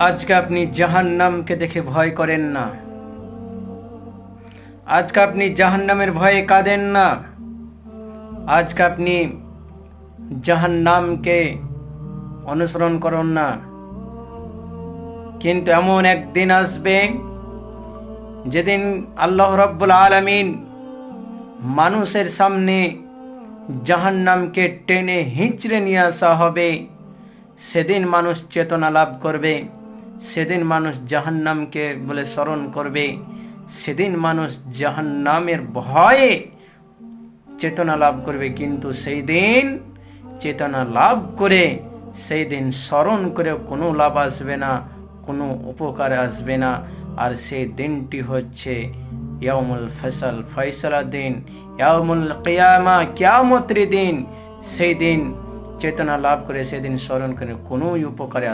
আজকে আপনি জাহান্নামকে দেখে ভয় করেন না। আজকে আপনি জাহান্নামের ভয়ে কাঁদেন না। আজকে আপনি জাহান্নামকে অনুসরণ করুন না। কিন্তু এমন একদিন আসবে, যেদিন আল্লাহ রব্বুল আলমিন মানুষের সামনে জাহান্নামকে টেনে হিঁচড়ে নিয়ে আসা হবে, সেদিন মানুষ চেতনা লাভ করবে। সেদিন মানুষ জাহান্নামকে বলে স্মরণ করবে। সেদিন মানুষ জাহান্নামের ভয়ে চেতনা লাভ করবে। কিন্তু সেই দিন চেতনা লাভ করে, সেই দিন স্মরণ করে কোনো লাভ আসবে না, কোনো উপকার আসবে না। আর সেই দিনটি হচ্ছে ইয়ামুল ফসল, ফয়সলা দিন। ইয়ামুল কিয়ামা, কিয়ামতের দিন। সেই দিন চেতনা লাভ করে সেদিন স্মরণ করে কোনো উপকারে